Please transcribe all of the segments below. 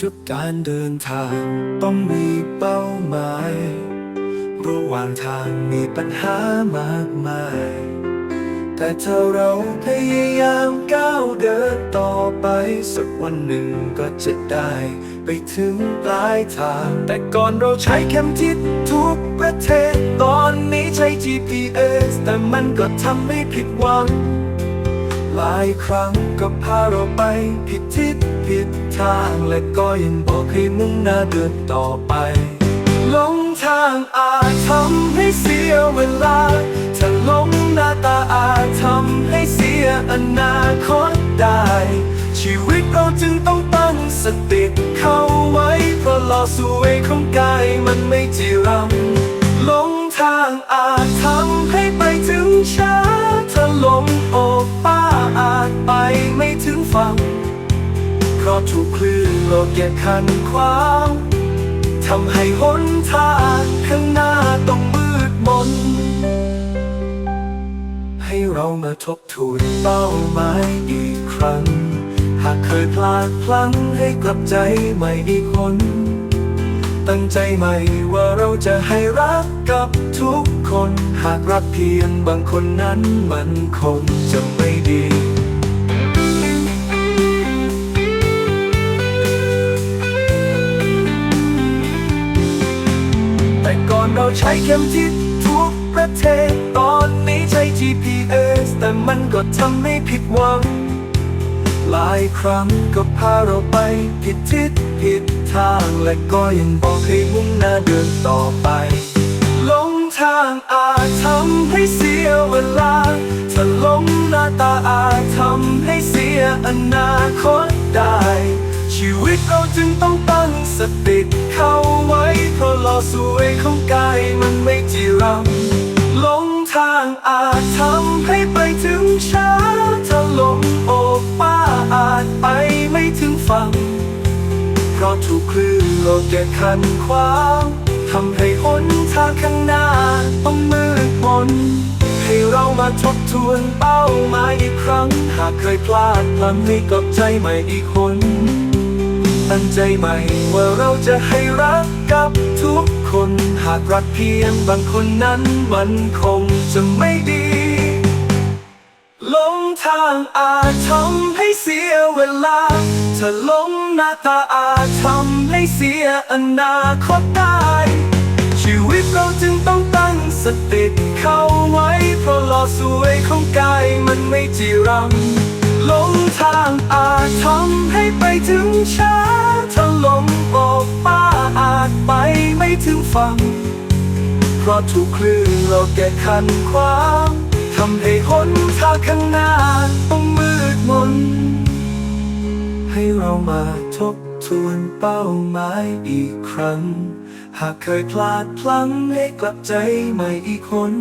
ทุกการเดินทาง ต้องมีเป้าหมาย ระหว่างทางมีปัญหามากมาย แต่ถ้าเราพยายามก้าวเดินต่อไป สักวันหนึ่งก็จะได้ ไปถึงปลายทาง แต่ก่อนเราใช้เข็มทิศทุกประเทศ ตอนนี้ใช้ GPS แต่มันก็ทำให้ผิดหวัง หลายครั้งก็พาเราไปผิดทิศผิด ทางและก็ยังบอกให้มุ่งหน้าเดินต่อไปหลงทางอาจทำให้เสียเวลา ถ้าหลงหน้าตาอาจทำให้เสียอนาคตได้ ชีวิตเราจึงต้องตั้งสติเข้าไว้ เพราะลอสู่เวของกายมันไม่จีรังหลงทางอาจทำให้ เราะถูกคลื่นโลกแยกขันขวางทำให้หนทางข้างหน้าต้องมืดมน ให้เรามาทบทวนเป้าหมายอีกครั้ง หากเคยพลาดพลั้งให้กลับใจใหม่อีกคน ตั้งใจใหม่ว่าเราจะให้รักกับทุกคน หากรักเพียงบางคนนั้นมันคงจะไม่ดี เราใช้เข็มทิศทุกประเทศ ตอนนี้ใช้ GPS แต่มันก็ทำให้ผิดหวัง หลายครั้งก็พาเราไปผิดทิศผิดทางและก็ยังบอกให้มุ่งหน้าเดินต่อไปหลงทางอาจทำให้เสียเวลา ถ้าหลงหน้าตาอาจทำให้เสียอนาคตได้ ชีวิตเราจึงต้องตั้งสติเข้าไว้ เพราะลอสู่เวของกายมันไม่จีรังลงทางอาจทำให้ไปถึงช้าถ้าลงโอบป้าอาจไปไม่ถึงฝั่ง เพราะถูกคลื่นโลกแกดขันขวางทำให้หนทางข้างหน้าต้องมืดมนให้เรามาทบทวนเป้าหมายอีกครั้ง หากเคยพลาดพลั้งให้กลับใจใหม่อีกคน ตั้งใจใหม่ว่าเราจะให้รักกับทุกคน หากรักเพียงบางคนนั้นมันคงจะไม่ดีลงทางอาจทำให้เสียเวลาถ้าลงหน้าตาอาจทำให้เสียอนาคตได้ ชีวิตเราจึงต้องตั้งสติเข้าไว้ เพราะล่อสู่เวของกายมันไม่จีรัง หลงทางอาจทำให้ไปถึงช้าถ้าหลงบอกป้าอาจไปไม่ถึงฝั่ง เพราะถูกคลื่นเราแกดขันขวางทำให้หนทางข้างหน้าต้องมืดมน ให้เรามาทบทวนเป้าหมายอีกครั้ง หากเคยพลาดพลั้งให้กลับใจใหม่อีกคน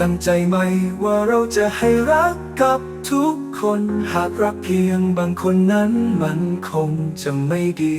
ตั้งใจไหม่ว่าเราจะให้รักกับ ทุกคนหากรักเพียงบางคนนั้นมันคงจะไม่ดี